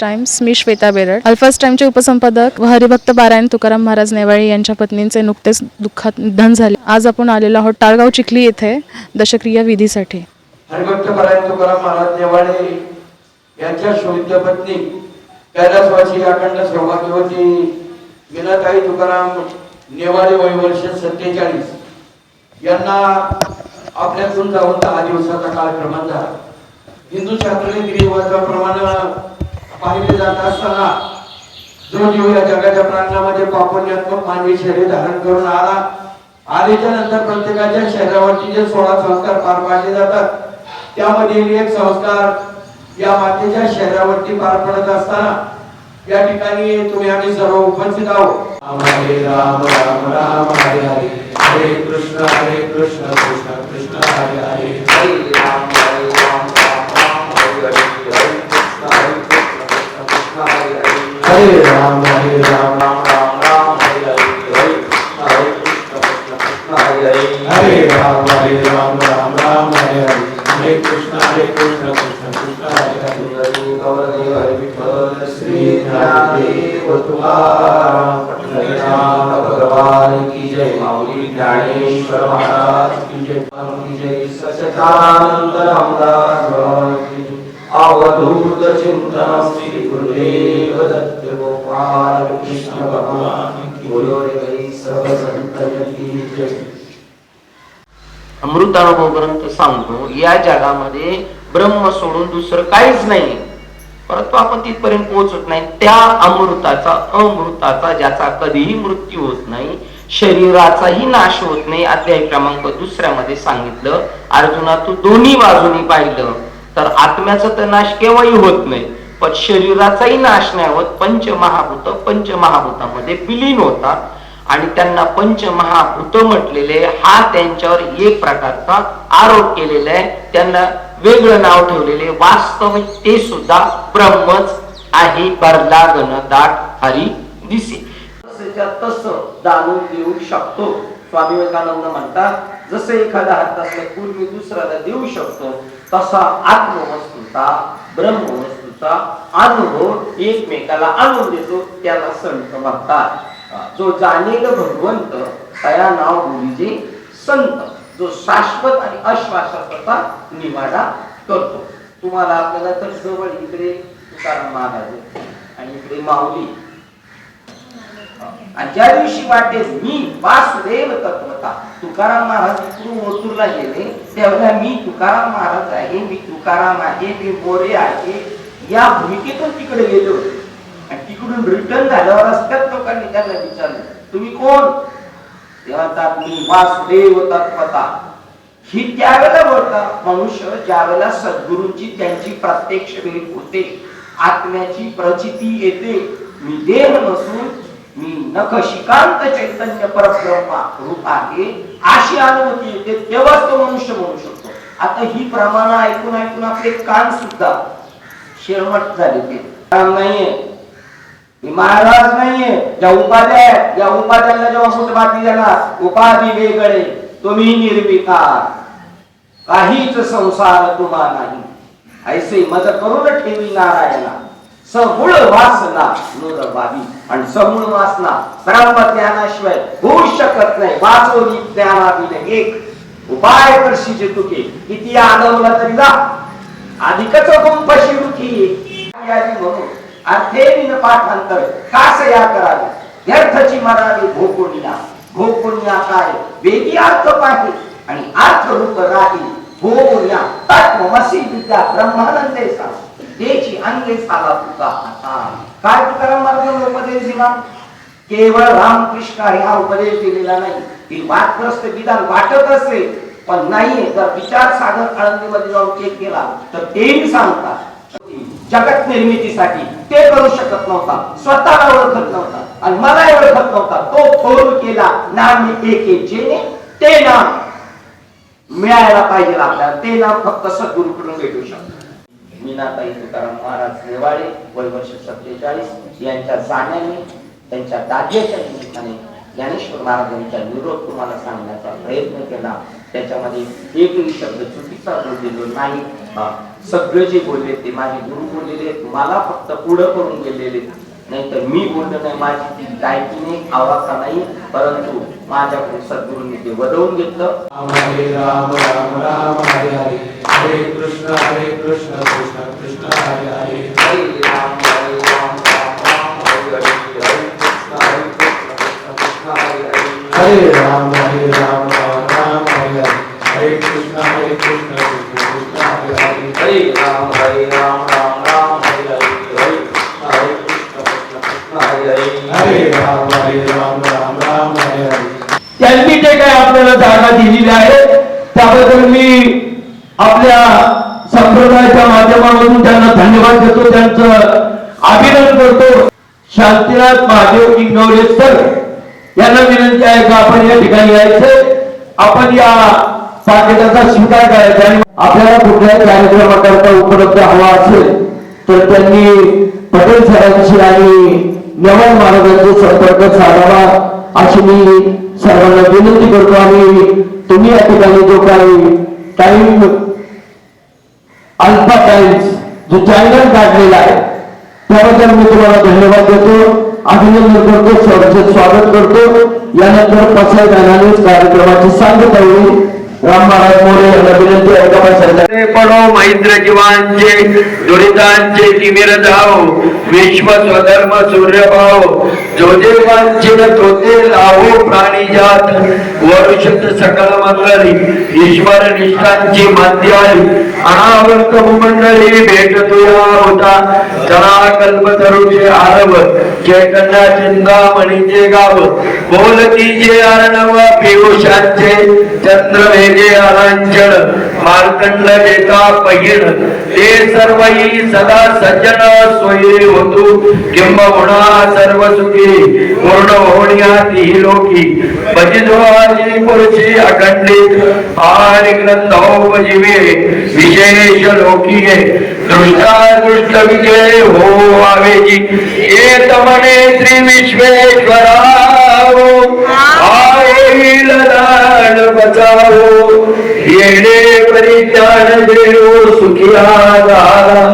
Times मी श्वेता बेरड. अल्फर्स्ट टाइमचे उपसंपादक व हरिभक्त बारायण तुकाराम महाराज नेवाळे यांच्या पत्नींचे नुकतेच दुःखात निधन झाले. आज आपण आलेलो आहोत टाळगाव चिखली येथे दशक्रिया विधीसाठी. हरिभक्त बारायण तुकाराम महाराज नेवाळे यांच्या शोध्य पत्नी कैलासवासी अखंड सौभाग्यवती विनाताई तुकाराम नेवाळे वय वर्ष सत्तेचाळीस. यांना आपल्यातून जाऊन दहा दिवसाचा कालक्रमात झाला. हिंदू शास्त्रीय प्रमाणे पाहिले जात असताना जो जीव या जगाच्या प्रांगणामध्ये. पापण्यात्मक मानवी शरीर धारण करून आला. आलेच्या नंतर प्रत्येकाच्या शरीरावरती जे सोळा संस्कार पार पाडले जातात त्यामधील एक संस्कार या मातेच्या शरीरावरती पार पडत असताना या ठिकाणी तुम्ही आम्ही सर्व उपस्थित आहोत. हरे राम राम राम हरे हरे. हरे कृष्ण हरे कृष्ण कृष्ण कृष्ण हरे हरे. हरे राम हरे राम राम राम राम हरे हरे हरे कृष्ण हरे कृष्ण कृष्ण हरे हरे। हरे राम हरे राम राम राम हरे हरे। हरे कृष्ण हरे कृष्ण कृष्ण कृष्ण हरे हरे। गौरदेव हरे विठ्ठल श्री ज्ञानदेव तुकाराम हरिनाम भगवान की जय। माऊली ज्ञानेश्वर महाराज की जय। की जय। सच्चिदानंद रामदास भगवान की जय अवधूत श्री गुरुदेव दत्त गोपाल कृष्ण भगवान अमृत अनुभव ग्रंथ सांगतो या जगामध्ये ब्रह्म सोडून दुसरं काहीच नाही. परंतु आपण तिथपर्यंत पोहोचत नाही. त्या अमृताचा अमृताचा ज्याचा कधीही मृत्यू होत नाही शरीराचाही नाश होत नाही अध्याय क्रमांक दुसऱ्यामध्ये सांगितलं. अर्जुना तू दोन्ही बाजूनी पाहिलं. तर आत्म्याचा तर नाश केव्हाही होत नाही पण शरीराचाही नाश नाही होत. पंचमहाभूत पंचमहाभूतामध्ये विलीन होतात. आणि त्यांना पंचमहाभूत म्हटलेले हा त्यांच्यावर एक प्रकारचा आरोप केलेला आहे. त्यांना वेगळं नाव ठेवलेले वास्तव ते सुद्धा ब्रह्मच आहे. बरला गणदाट हरी दिसे. तस तसं जाणून देऊ शकतो. स्वामी विवेकानंद म्हणतात जसं एखादा हात पूर्वी दुसऱ्याला देऊ शकतो तसा आत्मवस्तूचा ब्रह्मवस्तूचा अनुभव एकमेकाला आणून देतो त्याला संत म्हणतात. जो जाणेल भगवंत तया नाव गुरुजी संत जो शाश्वत आणि अश्वासाचा निवाडा करतो. तुम्हाला आपल्याला तर जवळ इकडे तुकाराम महाराज आणि इकडे माऊली आणि ज्या दिवशी वाटेल मी वासुदेव तत्वता. तुकाराम महाराज तू ओतूरला गेले त्यावेळेला मी तुकाराम महाराज आहे मी तुकाराम आहे मी मोरे आहे. या भूमिकेतून तिकडे गेले होते. आणि तिकडून रिटर्न झाल्यावर रस्त्यात लोकांनी त्यांना विचारलं तुम्ही कोण? तेव्हा म्हणतात मी वासुदेव तत्वता. ही त्यावेळेला बोलतात मनुष्य ज्यावेळेला सद्गुरूंची त्यांची प्रत्यक्ष भेट होते आत्म्याची प्रचिती येते. मी देह नसून मी नखशिकांत चैतन्य परब्रह्मा रूप आहे अशी अनुभूती येते तेव्हाच तो मनुष्य म्हणू शकतो. आता ही प्रमाण ऐकून ऐकून आपले कान सुद्धा शेरमट झाले ते. काम नाहीये. महाराज नाहीये. ज्या उपाध्या आहेत या उपाध्याला जेव्हा फुटपाती देणार उपाधी वेगळे तुम्ही निर्विकार. काहीच संसार तुम्हा नाही. ऐसे मज करून ठेवी नारायणा. समूळ वासना बाबी आणि समूळ वासना ब्रह्म ज्ञानाशिवाय होऊ शकत नाही. वाचवली ज्ञानाविन एक. उपाय करशीचे तुके किती आदवला तरी जा अधिकच गुंपशी रुखी. यादी म्हणून अर्थेन पाठांतर कास या करावे. व्यर्थची मरावी भोकुनिया भोकुनिया काय? वेगी अर्थ पाहिजे आणि अर्थ रूप राही. भोकुनिया तत्वमसी विद्या ब्रह्मानंदे सांग देची अंगे साला तुका आता काय तुकाराम महाराजांना उपदेश दिला? केवळ रामकृष्ण हा उपदेश दिलेला नाही. ही वादग्रस्त विधान वाटत असेल पण नाहीये. जर विचार सागर आळंदीमध्ये जाऊन चेक केला तर तेही सांगतात जगत निर्मितीसाठी ते करू शकत नव्हता. स्वतःला ओळखत नव्हता. आणि मला ओळखत नव्हता. तो फोन केला नाम एक एक जेने ते नाम मिळायला पाहिजे आपल्याला. ते नाम फक्त सद्गुरूकडून भेटू शकतं. मीनाताई तुकाराम महाराज नेवाळे वय वर्ष सत्तेचाळीस यांच्या जाण्याने त्यांच्या दाद्याच्या निमित्ताने ज्ञानेश्वर महाराजांचा निरोध तुम्हाला सांगण्याचा प्रयत्न केला. त्याच्यामध्ये एकही शब्द चुकीचा बोललेलो नाही. सगळे जे बोलले ते माझे गुरु बोललेले मला फक्त पुढं करून गेलेले. नाहीतर मी बोललो नाही माझी ती गायकी नाही आवाजा नाही परंतु माझ्याकडून सद्गुरूंनी ते वदवून घेतलं. राम हरे राम राम राम हरे हरे कृष्ण हरे कृष्ण कृष्ण कृष्ण हरे हरे हरे राम हरे राम राम राम हरे हरे हरे कृष्ण कृष्ण कृष्ण हरे हरे हरे राम हरे राम राम राम हरे हरे त्यांनी जे काय आपल्याला जागा दिलेली आहे? त्याबद्दल मी आपल्या संप्रदायाच्या माध्यमातून त्यांना धन्यवाद देतो त्यांचं अभिनंदन करतो. शांतीनाथ महादेव इंगवले सर यांना विनंती आहे का आपण या ठिकाणी यायचं. आपण या पाकिटाचा स्वीकार करायचा आणि आपल्याला कुठल्याही कार्यक्रमाकरता उपलब्ध हवा असेल तर त्यांनी पटेल सरांशी आणि नेवाळ महाराजांचे संपर्क साधावा अशी मी सर्वांना विनंती करतो आणि तुम्ही या ठिकाणी जो काही टाइम अल्फा टाइम्स जो चॅनल काढलेला आहे त्याबद्दल मी तुम्हाला धन्यवाद देतो. अभिनंदन करतो स्वागत करतो. यानंतर पसाई कार्यक्रमाची सांगता येईल. राम महाराज मोरे यांना विनंती आहे का बसायला पडो महेंद्र जीवांचे दुरितांचे तिमिर धाव विश्व स्वधर्म सूर्य भाव जे तोते लावो प्राणी जात वरुषत सकल मंगली ईश्वर निष्ठांची माध्याली अनावर्त भूमंडळी भेट तुया होता चला कल्प तरुचे आरव चैतन्या चिंता चिंतामणीचे गाव बोलती जे अर्णव पियुषांचे चंद्र वेगे अलांचन मार्कंड देता पहिण, ते सर्वही सदा सज्जन सोयी होतो. किंबहुना सर्व सुखी पूर्ण होण्या ती लोकी भजिद्वाजी पुरुषी अखंडित आणि ग्रंथोपजीवे, विशेष लोकी दृष्टा दृष्ट विजय हो आवेजी येत म्हणे श्री विश्वेश्वराव आईल लाड बचावो येणे परित्यान देऊ सुखिया झाला